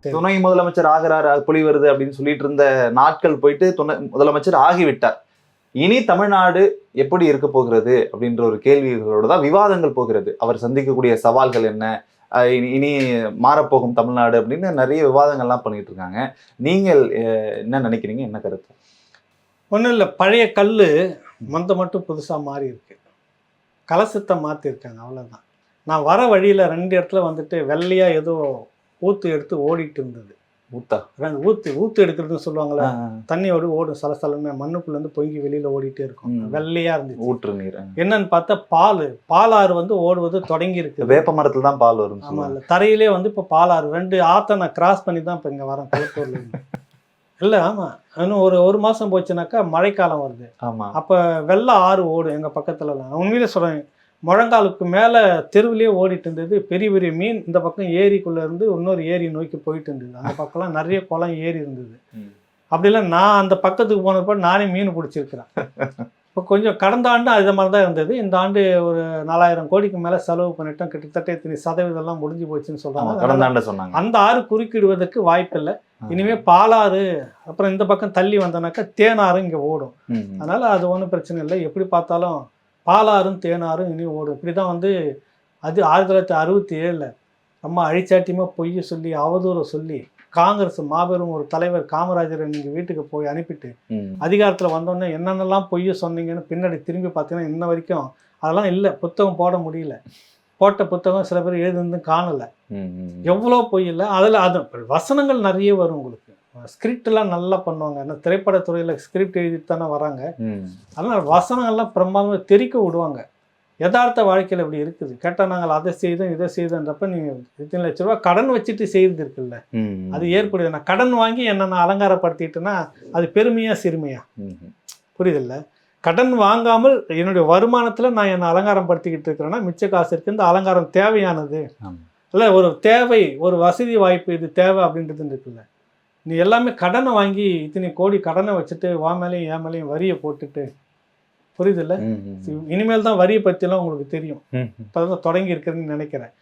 துணை முதலமைச்சர் ஆகிறாரு புலி வருது அப்படின்னு சொல்லிட்டு இருந்த நாட்கள் போயிட்டு துணை முதலமைச்சர் ஆகிவிட்டார். இனி தமிழ்நாடு எப்படி இருக்க போகிறது அப்படின்ற ஒரு கேள்விகளோட தான் விவாதங்கள் போகிறது. அவர் சந்திக்கக்கூடிய சவால்கள் என்ன? இனி- இனி மாறப்போகும் தமிழ்நாடு அப்படின்னு நிறைய விவாதங்கள்லாம் பண்ணிட்டு இருக்காங்க. நீங்கள் என்ன நினைக்கிறீங்க? என்ன கருத்து? ஒன்றும் இல்லை பழைய கல் மந்த மட்டும் புதுசாக மாறி இருக்கு. கலசத்தை மாற்றிருக்காங்க அவ்வளோதான் நான் வர வழியில் ரெண்டு இடத்துல வந்துட்டு வெள்ளையாக ஏதோ ஊத்து எடுத்து ஓடிட்டு இருந்தது. ஊத்தா? ஊத்து ஊத்து எடுக்கிறதுன்னு சொல்லுவாங்கல்ல தண்ணியோடு ஓடும் சலசலன்னு மண்ணுக்குள்ளேருந்து பொங்கி வெளியில் ஓடிட்டே இருக்கும். ம். வெள்ளையாக இருந்துச்சு. ஊற்று நீர் என்னன்னு பார்த்தா பால் பாலாறு வந்து ஓடுவது தொடங்கி இருக்கு வேப்ப மரத்துல தான் பால் வரும் ஆமா இல்ல தரையிலே வந்து இப்போ பாலாறு ரெண்டு ஆத்த நான் கிராஸ் பண்ணி தான் இப்போ இங்கே வரேன் இருந்து. இல்ல ஆமா. இன்னும் ஒரு ஒரு மாசம் போச்சுனாக்கா மழைக்காலம் வருது. ஆமா. அப்போ வெள்ளை ஆறு ஓடும் எங்கள் பக்கத்துலலாம். உண்மையிலே சொல்கிறேன் முழங்காலுக்கு மேலே தெருவிலே ஓடிட்டு இருந்தது. பெரிய பெரிய மீன் இந்த பக்கம் ஏரிக்குள்ளே இருந்து இன்னொரு ஏரி நோக்கி போயிட்டு இருந்தது. அந்த பக்கம்லாம் நிறைய குளம் ஏரி இருந்தது. அப்படிலாம் நான் அந்த பக்கத்துக்கு போனப்போ நானே மீன் பிடிச்சிருக்கிறேன். இப்போ கொஞ்சம் கடந்த ஆண்டு அது மாதிரி தான் இருந்தது. இந்த ஆண்டு ஒரு நாலாயிரம் கோடிக்கு மேலே செலவு பண்ணிட்டோம். கிட்டத்தட்ட இத்தனை சதவீதம்லாம் முடிஞ்சு போச்சுன்னு சொல்கிறாங்க கடந்தாண்ட சொன்னாங்க. அந்த ஆறு குறுக்கிடுவதற்கு வாய்ப்பில்லை இனிமே பாலாறு அப்புறம் இந்த பக்கம் தள்ளி வந்தோன்னாக்கா தேனாறு இங்கே ஓடும். அதனால் அது ஒன்றும் பிரச்சனை இல்லை. எப்படி பார்த்தாலும் பாலாறும் தேனாரும் இனி ஓடும். இப்படி தான் வந்து அது ஆயிரத்தி தொள்ளாயிரத்தி அறுபத்தி ஏழில் அம்மா அழிச்சாட்டியமாக பொய்ய சொல்லி அவதூறை சொல்லி காங்கிரஸ் மாபெரும் ஒரு தலைவர் காமராஜரை நீங்கள் வீட்டுக்கு போய் அனுப்பிட்டு. அதிகாரத்தில் வந்தோடனே என்னென்னலாம் பொய்ய சொன்னீங்கன்னு பின்னாடி திரும்பி பார்த்தீங்கன்னா இன்ன வரைக்கும் அதெல்லாம் இல்லை. புத்தகம் போட முடியல. போட்ட புத்தகம் சில பேர் எழுதுனதும் காணலை. எவ்வளோ பொய் இல்லை. அதில் அது வசனங்கள் நிறைய வரும் உங்களுக்கு. ஸ்கிரிப்ட்லாம் நல்லா பண்ணுவாங்க. ஏன்னா திரைப்படத்துறையில் ஸ்கிரிப்ட் எழுதிட்டு தானே வராங்க. அதனால் வசனங்கள்லாம் பிரமாதமாக தெறிக்க விடுவாங்க. யதார்த்த வாழ்க்கையில் இப்படி இருக்குது. கேட்டால் நாங்கள் அதை செய்தோம் இதை செய்தோன்றப்ப நீங்கள் இத்தனை லட்ச ரூபா கடன் வச்சுட்டு செய்து இருக்குல்ல. ம், ம். அது ஏற்படுது நான் கடன் வாங்கி என்னை நான் அலங்காரப்படுத்திட்டேன்னா அது பெருமையா சிறுமையா. புரியுதில்ல? கடன் வாங்காமல் என்னுடைய வருமானத்தில் நான் என்னை அலங்காரம் படுத்திக்கிட்டு இருக்கிறேன்னா மிச்ச காசு இருக்கு இந்த அலங்காரம் தேவையானது. இல்லை ஒரு தேவை ஒரு வசதி வாய்ப்பு இது தேவை அப்படின்றது இருக்குல்ல. நீ எல்லாமே கடனை வாங்கி இத்தனை கோடி கடனை வச்சுட்டு வா மேலேயும் என் மேலேயும் வரியை போட்டுட்டு. புரியுதில்ல. இனிமேல் தான் வரியை பற்றியெல்லாம் உங்களுக்கு தெரியும். ம், ம். இப்போ தான் தொடங்கி இருக்கிறதுன்னு நினைக்கிறேன்.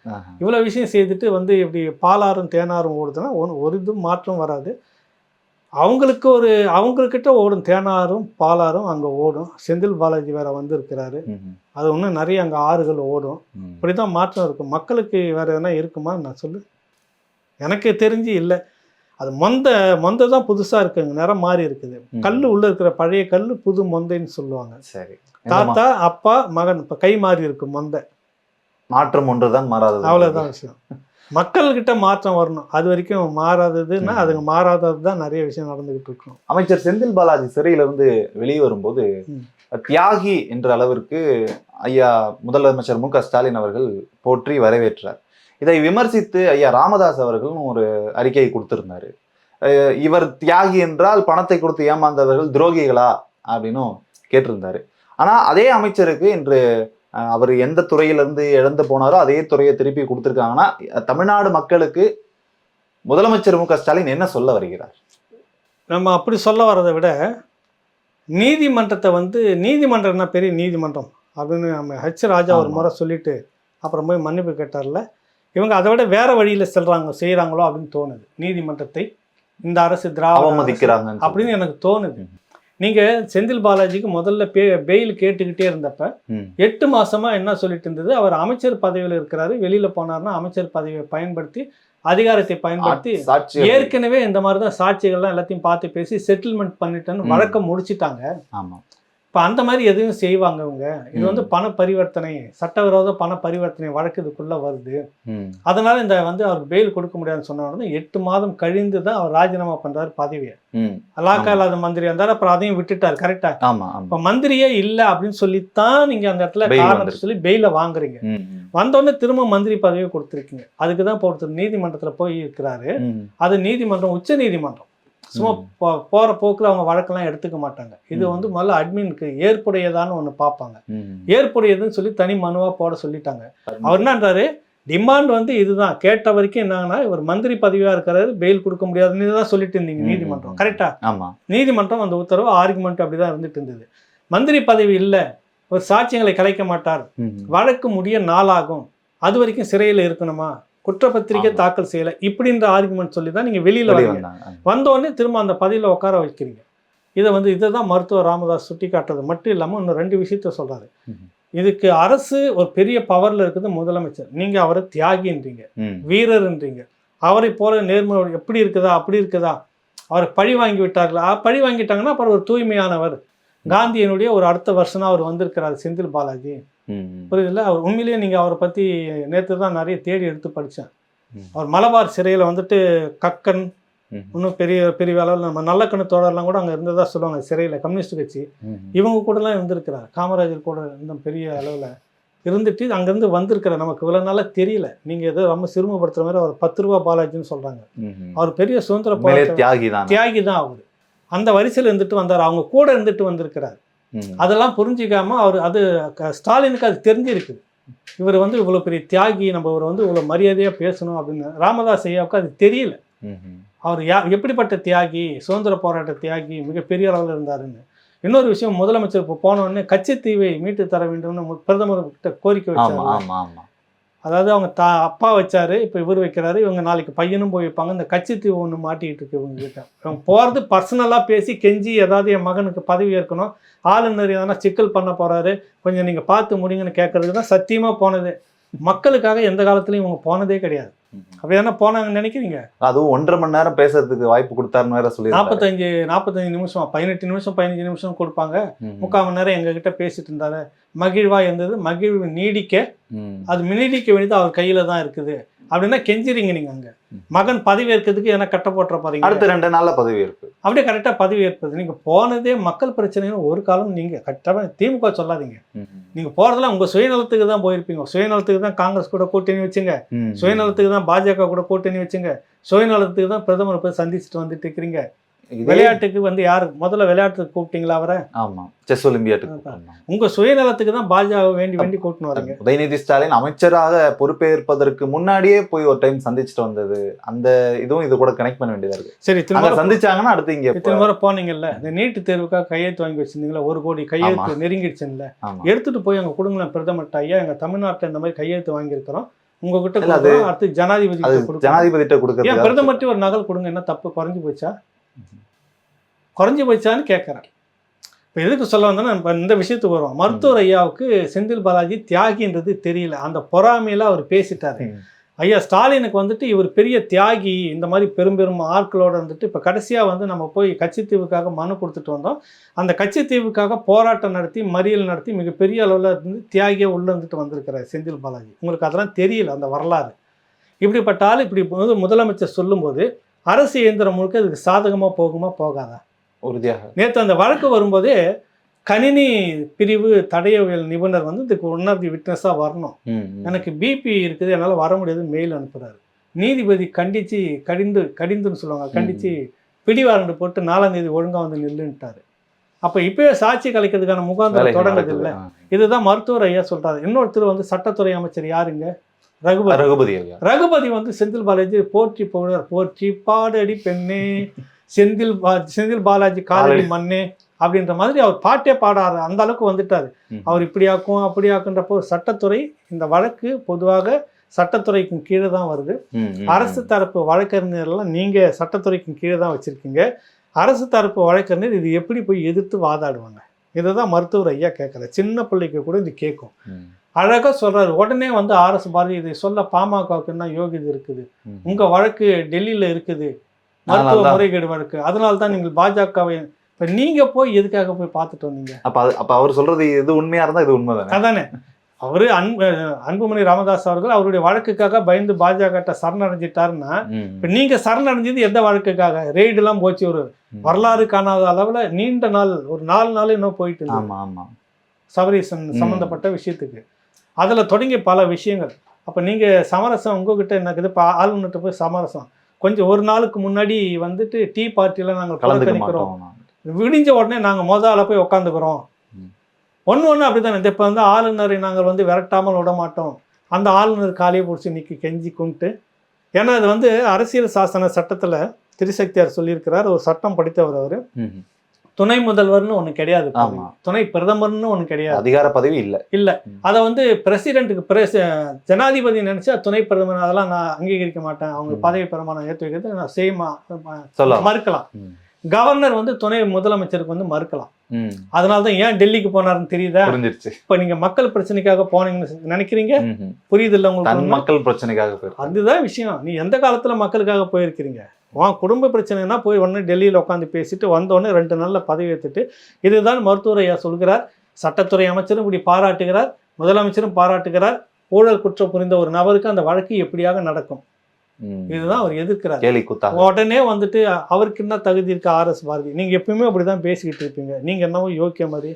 இவ்வளோ விஷயம் செய்துட்டு வந்து இப்படி பாலாறும் தேனாரும் ஓடுதுன்னா ஒன்று ஒரு இது மாற்றம் வராது. அவங்களுக்கு ஒரு அவங்கக்கிட்ட ஓடும். தேனாரும் பாலாரும் அங்கே ஓடும். செந்தில் பாலாஜி வேற வந்திருக்கிறாரு. அது இன்னும் நிறைய அங்கே ஆறுகள் ஓடும். இப்படி தான் மாற்றம் இருக்கும். மக்களுக்கு வேற எதனா இருக்குமா? நான் சொல்லு. எனக்கு தெரிஞ்சு இல்லை. அது மொந்த மொந்த தான் புதுசாக இருக்குங்க. நிறம் மாறி இருக்குது. கல் உள்ள இருக்கிற பழைய கல் புது மொந்தைன்னு சொல்லுவாங்க. சரி. தாத்தா அப்பா மகன் இப்போ கை மாறி இருக்கு மொந்தை. மாற்றம் ஒன்றுதான் மாறாதது. அவ்வளோதான் விஷயம். மக்கள்கிட்ட மாற்றம் வரணும். அது வரைக்கும் மாறாததுன்னா. அதுங்க மாறாதது தான் நிறைய விஷயம் நடந்துகிட்டு இருக்கும். அமைச்சர் செந்தில் பாலாஜி சிறையிலிருந்து வெளியே வரும்போது. தியாகி என்ற அளவிற்கு ஐயா முதலமைச்சர் மு க ஸ்டாலின் அவர்கள் போற்றி வரவேற்றார். இதை விமர்சித்து ஐயா ராமதாஸ் அவர்களும் ஒரு அறிக்கையை கொடுத்திருந்தாரு. இவர் தியாகி என்றால் பணத்தை கொடுத்து ஏமாந்தவர்கள் துரோகிகளா? அப்படின்னும் கேட்டிருந்தாரு. ஆனா அதே அமைச்சருக்கு இன்று அவர் எந்த துறையிலிருந்து இழந்து போனாரோ அதே துறையை திருப்பி கொடுத்திருக்காங்கன்னா தமிழ்நாடு மக்களுக்கு முதலமைச்சர் மு க ஸ்டாலின் என்ன சொல்ல வருகிறார்? நம்ம அப்படி சொல்ல வரதை விட நீதிமன்றத்தை வந்து நீதிமன்றம்னா பெரிய நீதிமன்றம் அப்படின்னு நம்ம ஹெச் ராஜா ஒரு. முறை சொல்லிட்டு அப்புறம் போய் மன்னிப்பு கேட்டார்ல இவங்க அதை விட வேற வழியில் செல்றாங்க செய்கிறாங்களோ அப்படின்னு தோணுது. நீதிமன்றத்தை இந்த அரசு திராவிட அரசு அவமதிக்கிறாங்க அப்படின்னு எனக்கு தோணுது. நீங்க செந்தில் பாலாஜிக்கு முதல்ல பே பெயில் கேட்டுக்கிட்டே இருந்தப்ப. எட்டு மாசமா என்ன சொல்லிட்டு இருந்தது? அவர் அமைச்சர் பதவியில் இருக்கிறாரு வெளியில போனாருன்னா அமைச்சர் பதவியை பயன்படுத்தி அதிகாரத்தை பயன்படுத்தி ஏற்கனவே இந்த மாதிரி தான் சாட்சிகள்லாம் எல்லாத்தையும் பார்த்து பேசி செட்டில்மெண்ட் பண்ணிட்டேன்னு. வழக்கம் முடிச்சிட்டாங்க. ஆமா. இப்போ அந்த மாதிரி எதுவும் செய்வாங்க இவங்க இது வந்து. பண பரிவர்த்தனை சட்டவிரோத பண பரிவர்த்தனை வழக்கு இதுக்குள்ள வருது. அதனால இந்த வந்து அவருக்கு பெயில் கொடுக்க முடியாதுன்னு சொன்ன எட்டு மாதம் கழிந்து தான் அவர் ராஜினாமா பண்றாரு பதவியை. அலாக்கா. இல்லாத மந்திரி இருந்தார் அப்புறம் அதையும் விட்டுட்டார் கரெக்டா இப்போ மந்திரியே இல்லை அப்படின்னு சொல்லித்தான் நீங்க அந்த இடத்துல காரணத்தை. சொல்லி பெயில வாங்குறீங்க. வந்தோடனே திரும்ப மந்திரி பதவியை கொடுத்துருக்கீங்க அதுக்கு தான் இப்போ ஒருத்தர் நீதிமன்றத்துல போய் இருக்கிறாரு. அது நீதிமன்றம் உச்ச நீதிமன்றம் சும்மா. போ- போற போக்குல அவங்க வழக்கெல்லாம் எடுத்துக்க மாட்டாங்க. இது. வந்து முதல்ல அட்மினுக்கு ஏற்புடையதான்னு ஒன்று பார்ப்பாங்க. ஏற்புடையதுன்னு சொல்லி தனி மனுவா போட சொல்லிட்டாங்க. அவர் என்னன்றாரு? டிமாண்ட் வந்து இதுதான். கேட்ட வரைக்கும் என்னன்னா இவர் மந்திரி பதவியா இருக்கிறாரு பெயில் கொடுக்க முடியாதுன்னு தான் சொல்லிட்டு இருந்தீங்க. நீதிமன்றம். கரெக்டா ஆமா. நீதிமன்றம் அந்த உத்தரவு ஆர்குமெண்ட் அப்படிதான் இருந்துட்டு இருந்தது. மந்திரி பதவி இல்லை. ஒரு சாட்சியங்களை கலைக்க மாட்டார். வழக்கு முடிய நாளாகும். அது வரைக்கும் சிறையில் இருக்கணுமா? குற்றப்பத்திரிக்கை. தாக்கல் செய்யல இப்படின்ற ஆர்குமெண்ட் சொல்லி தான் நீங்க வெளியில வெளிய வரீங்க வந்தாங்க. வந்த உடனே திரும்ப அந்த பதவியில் உட்கார வைக்கிறீங்க. இதை வந்து இதை தான் மருத்துவர் ராமதாஸ் சுட்டி காட்டுறது மட்டும் இல்லாமல் இன்னும் ரெண்டு விஷயத்த சொல்றாரு. ம்ஹும். இதுக்கு அரசு ஒரு பெரிய பவர்ல இருக்குது முதலமைச்சர். நீங்க அவரை தியாகின்றீங்க. வீரர்ன்றீங்க. அவரை போல நேர்மை எப்படி இருக்குதா அப்படி இருக்குதா? அவரை பழி வாங்கி விட்டார்களா? பழி வாங்கிட்டாங்கன்னா அப்புறம் ஒரு தூய்மையானவர். காந்தியினுடைய ஒரு அடுத்த வருஷனா அவர் வந்திருக்கிறார் செந்தில் பாலாஜி. புரியுதுல்ல அவர் உண்மையிலேயே நீங்கள் அவரை பற்றி நேற்று தான் நிறைய தேடி எடுத்து படித்தேன். அவர் மலபார் சிறையில் வந்துட்டு கக்கன். இன்னும் பெரிய பெரிய அளவில் நம்ம நல்லக்கண்ணு தோழர்லாம் கூட அங்கே இருந்ததா சொல்லுவாங்க சிறையில் கம்யூனிஸ்ட் கட்சி. இவங்க கூடலாம் இருந்திருக்கிறார். காமராஜர் கூட இருந்த பெரிய அளவில் இருந்துட்டு அங்கேருந்து வந்திருக்கிற நமக்கு இவ்வளோ நாளாக தெரியல. நீங்கள் ஏதோ ரொம்ப சிறுமப்படுத்துகிற மாதிரி அவர் பத்து ரூபா பாலாஜின்னு சொல்கிறாங்க. அவர் பெரிய சுதந்திர தியாகி தான் தியாகி தான் அவர். அந்த வரிசையில் இருந்துட்டு வந்தார். அவங்க கூட இருந்துட்டு வந்திருக்கிறார். அதெல்லாம் புரிஞ்சிக்காம அவர் அது ஸ்டாலினுக்கு அது தெரிஞ்சிருக்குது இவர் வந்து இவ்வளோ பெரிய தியாகி நம்ம இவர் வந்து இவ்வளோ மரியாதையாக பேசணும் அப்படின்னு ராமதாஸ் ஐயாவுக்கு அது தெரியல. அவர் யா எப்படிப்பட்ட தியாகி சுதந்திர போராட்ட தியாகி மிகப்பெரிய அளவில் இருந்தாருன்னு. இன்னொரு விஷயம் முதலமைச்சர் இப்போ போன உடனே கச்சத்தீவை மீட்டு தர வேண்டும்னு பிரதமர் கிட்ட கோரிக்கை வச்சாங்க அதாவது அவங்க தா அப்பா வச்சாரு இப்போ இவர் வைக்கிறாரு இவங்க நாளைக்கு பையனும் போய் வைப்பாங்க. இந்த கச்சத்தீவு ஒன்று மாட்டிக்கிட்டு இருக்கு இவங்க கிட்ட. இவங்க போகிறது பர்சனலாக பேசி கெஞ்சி ஏதாவது என் மகனுக்கு பதவி ஏற்கணும். ஆளுநர் எதனா சிக்கல் பண்ண போகிறாரு கொஞ்சம் நீங்கள் பார்த்து முடிங்கன்னு கேட்கறதுக்கு தான் சத்தியமாக போனது. மக்களுக்காக எந்த காலத்துலையும் இவங்க போனதே கிடையாது. அப்படி தானே போனாங்கன்னு நினைக்கிறீங்க? அதுவும் ஒன்றரை மணி நேரம் பேசுறதுக்கு வாய்ப்பு கொடுத்தாருன்னு வேற சொல்லி நாற்பத்தஞ்சு நாற்பத்தஞ்சு நிமிஷம் பதினெட்டு நிமிஷம் பதினஞ்சு நிமிஷம் கொடுப்பாங்க. முக்கால் மணி நேரம் எங்ககிட்ட பேசிட்டு இருந்தாரு. மகிழ்வா இருந்தது. மகிழ்வு நீடிக்க அது நீடிக்க வேண்டியது அவர் கையில தான் இருக்குது. அப்படின்னா கெஞ்சிறீங்க நீங்க அங்க. மகன் பதவி ஏற்கிறதுக்கு என்ன கட்ட போட்டுற போறீங்க? அடுத்த ரெண்டு நாள்ல பதவி இருக்கு அப்படியே கரெக்டா பதவி ஏற்பது நீங்க போனதே மக்கள் பிரச்சனைன்னு ஒரு காலம் நீங்க கரெக்டாக திமுக சொல்லாதீங்க. நீங்க போறதெல்லாம் உங்க சுயநலத்துக்கு தான் போயிருப்பீங்க. சுயநலத்துக்கு தான் காங்கிரஸ் கூட கூட்டணி வச்சுங்க. சுயநலத்துக்கு தான் பாஜக கூட கூட்டணி வச்சுங்க. சுயநலத்துக்கு தான் பிரதமர் போய் சந்திச்சுட்டு வந்துட்டு இருக்கிறீங்க. விளையாட்டுக்கு வந்து யாரு முதல்ல விளையாட்டுக்கு கூப்பிட்டீங்களா அவரை? ஆமா செஸ் ஒலிம்பியாட்டுக்கு. உங்க சுயநலத்துக்கு தான் பாஜக வேண்டி வேண்டி கூட்டின்னு வரீங்க. உதயநிதி ஸ்டாலின் அமைச்சராக பொறுப்பேற்பதற்கு முன்னாடியே போய் ஒரு டைம் சந்திச்சுட்டு வந்தது. அந்த இதுவும் இது கூட கனெக்ட் பண்ண வேண்டியதா இருக்கு. சரி திரும்ப சந்திச்சாங்கன்னா அடுத்து இங்க இத்தனை முறை போனீங்கல்ல இந்த நீட்டு தேர்வுக்காக கையெழுத்து வாங்கி வச்சிருந்தீங்களா? ஒரு கோடி கையெழுத்து நெருங்கிடுச்சுல்ல. எடுத்துட்டு போய் அங்க கொடுங்களேன் பிரதமர்ட்ட ஐயா எங்க தமிழ்நாட்டுல இந்த மாதிரி கையெழுத்து வாங்கியிருக்கிறோம். உங்ககிட்ட. அடுத்து ஜனாதிபதி அது கிட்ட கொடுக்கணும். ஜனாதிபதிட்ட ஏன் கொடுக்கறது பிரதமர்ட்ட ஒரு நகல் கொடுங்க என்ன தப்பு குறைஞ்சு போச்சா? குறைஞ்சு போச்சான்னு கேட்குறேன். இப்போ எதுக்கு சொல்ல வந்தேன்னா இப்போ இந்த விஷயத்துக்கு வருவோம். மருத்துவர் ஐயாவுக்கு செந்தில் பாலாஜி தியாகின்றது தெரியல. அந்த பொறாமையில அவர் பேசிட்டாரு. ஐயா ஸ்டாலினுக்கு வந்துட்டு இவர் பெரிய தியாகி இந்த மாதிரி பெரும் பெரும் ஆட்களோட வந்துட்டு இப்போ கடைசியாக வந்து நம்ம போய் கட்சித்தீவுக்காக மனு கொடுத்துட்டு வந்தோம். அந்த கட்சித்தீவுக்காக போராட்டம் நடத்தி மறியல் நடத்தி மிகப்பெரிய அளவில் இருந்து தியாகியாக உள்ள இருந்துட்டு வந்திருக்கிறார் செந்தில் பாலாஜி. உங்களுக்கு அதெல்லாம் தெரியல அந்த வரலாறு. இப்படிப்பட்ட ஆள் இப்படி முதலமைச்சர் சொல்லும்போது அரசு இயந்திரம் முழுக்க இதுக்கு சாதகமாக போகுமா போகாதா? உறுதியாக. நேற்று அந்த வழக்கு வரும்போதே கணினி பிரிவு தடயவியல் நிபுணர் வந்து இதுக்கு ஒன் ஆஃப் தி விட்னஸாக வரணும். எனக்கு பிபி இருக்குது என்னால் வர முடியாது மெயில் அனுப்புகிறாரு நீதிபதி கண்டித்து கடிந்து கடிந்துன்னு சொல்லுவாங்க கண்டித்து பிடிவாரண்டு போட்டு நாலாம் தேதி ஒழுங்காக வந்து நில்லுன்ட்டாரு. அப்போ இப்போயே சாட்சி கலைக்கிறதுக்கான முகாந்திரம் தொடங்குது. இல்லை. இதுதான் மருத்துவர் ஐயா சொல்றாரு. இன்னொருத்தர் வந்து சட்டத்துறை அமைச்சர் யாருங்க? ரகுபதி. ரகுபதி ரகுபதி வந்து செந்தில் பாலாஜி போற்றி புகழார் போற்றி பாடடி பெண்ணே செந்தில் பா செந்தில் பாலாஜி காலடி. மண்ணே அப்படின்ற மாதிரி அவர் பாட்டே பாடாரு அந்த அளவுக்கு வந்துட்டாரு. அவர் இப்படியாக்கும் அப்படியாக்குன்றப்போ சட்டத்துறை இந்த வழக்கு பொதுவாக சட்டத்துறைக்கும் கீழே தான் வருது. அரசு தரப்பு வழக்கறிஞர்லாம் நீங்க சட்டத்துறைக்கும் கீழே தான் வச்சிருக்கீங்க. அரசு தரப்பு வழக்கறிஞர் இது எப்படி போய் எதிர்த்து வாதாடுவாங்க? இதை தான் மருத்துவர் ஐயா கேட்கல சின்ன பிள்ளைக்கு கூட இது கேட்கும். ம், அழகா சொல்றாரு. உடனே வந்து ஆர்எஸ் பாரதி இதை சொல்ல பாமகவுக்கு என்ன யோகியது இருக்குது. ம். உங்க வழக்கு டெல்லியில இருக்குது. மருத்துவ. முறைகேடு வழக்கு. அதனால தான் நீங்கள் பாஜகவை இப்ப நீங்க போய் எதுக்காக போய் பார்த்துட்டு வந்தீங்க? அப்ப அது- அப்ப அவர் சொல்றது இது உண்மையா இருந்தா இது உண்மைதானே? அதானே. அவரு அன்பு அன்புமணி ராமதாஸ் அவர்கள் அவருடைய வழக்குக்காக பயந்து பாஜக சரணடைஞ்சிட்டாருன்னா இப்ப நீங்க சரணடைஞ்சது எந்த வழக்குக்காக? ரெய்டு எல்லாம் போச்சு ஒரு. வரலாறு காணாத அளவுல நீண்ட நாள் ஒரு நாலு நாள் இன்னும் போயிட்டு இருந்தது ஆமா ஆமா. சபரீசன் ம். சம்பந்தப்பட்ட விஷயத்துக்கு. அதுல தொடங்கி பல விஷயங்கள். அப்ப நீங்க சமரசம் உங்ககிட்ட என்ன இருக்குது இப்போ ஆளுநர்கிட்ட போய் சமரசம். கொஞ்சம் ஒரு நாளுக்கு முன்னாடி வந்துட்டு டீ பார்ட்டியில நாங்கள் கலந்துக்க புறக்கணிக்கிறோம் மாட்டோம் விடிஞ்ச உடனே நாங்க மொத ஆள போய் உட்காந்துக்கிறோம். ஒன்று ஒன்று அப்படிதானே. இந்த இப்போ வந்து ஆளுநரை நாங்கள் வந்து விரட்டாமல் விட மாட்டோம். அந்த ஆளுநர் காலையை பிடிச்சி நிற்கி கெஞ்சி கும்பிட்டு. ஏன்னா அது வந்து அரசியல் சாசன சட்டத்தில் திருசக்தியார் சொல்லியிருக்கிறார். ஒரு சட்டம் படித்தவர் அவர். துணை முதல்வர்னு ஒண்ணு கிடையாது. துணை பிரதமர்னு ஒண்ணு கிடையாது. அதிகார பதவி இல்ல. அதை வந்து பிரசிடென்ட்டுக்கு பிரஸ் ஜனாதிபதி நினைச்சா துணை பிரதமர் அதெல்லாம் நான் அங்கீகரிக்க மாட்டேன். அவங்க. பதவி பிரமாணம் ஏற்று வைக்கிறது நான் செய்யுமா மறுக்கலாம். கவர்னர் வந்து துணை முதலமைச்சருக்கு வந்து மறுக்கலாம். அதனால தான் ஏன் டெல்லிக்கு போனாருன்னு தெரியுதா? புரிஞ்சிருச்சு. இப்ப நீங்க மக்கள் பிரச்சனைக்காக போனீங்கன்னு நினைக்கிறீங்க. புரியுது இல்ல உங்களுக்கு மக்கள் பிரச்சனைக்காக அதுதான் விஷயம். நீ எந்த காலத்துல மக்களுக்காக போயிருக்கிறீங்க? உன் குடும்ப பிரச்சனைனா போய் ஒன்று டெல்லியில் உட்காந்து பேசிட்டு வந்தோடனே ரெண்டு நாள்ல பதவி ஏற்றுட்டு இதுதான் மருத்துவர் ஐயா சொல்கிறார் சட்டத்துறை அமைச்சரும் இப்படி பாராட்டுகிறார் முதலமைச்சரும் பாராட்டுகிறார் ஊழல் குற்றம் புரிந்த ஒரு நபருக்கு அந்த வழக்கு எப்படியாக நடக்கும். இதுதான் அவர் எதிர்க்கிறார். உடனே வந்துட்டு அவருக்கு என்ன தகுதி இருக்கு ஆர்எஸ் பாரதி? நீங்க எப்பயுமே அப்படிதான் பேசிக்கிட்டு இருப்பீங்க. நீங்க என்னவோ யோக்கிய மாதிரி.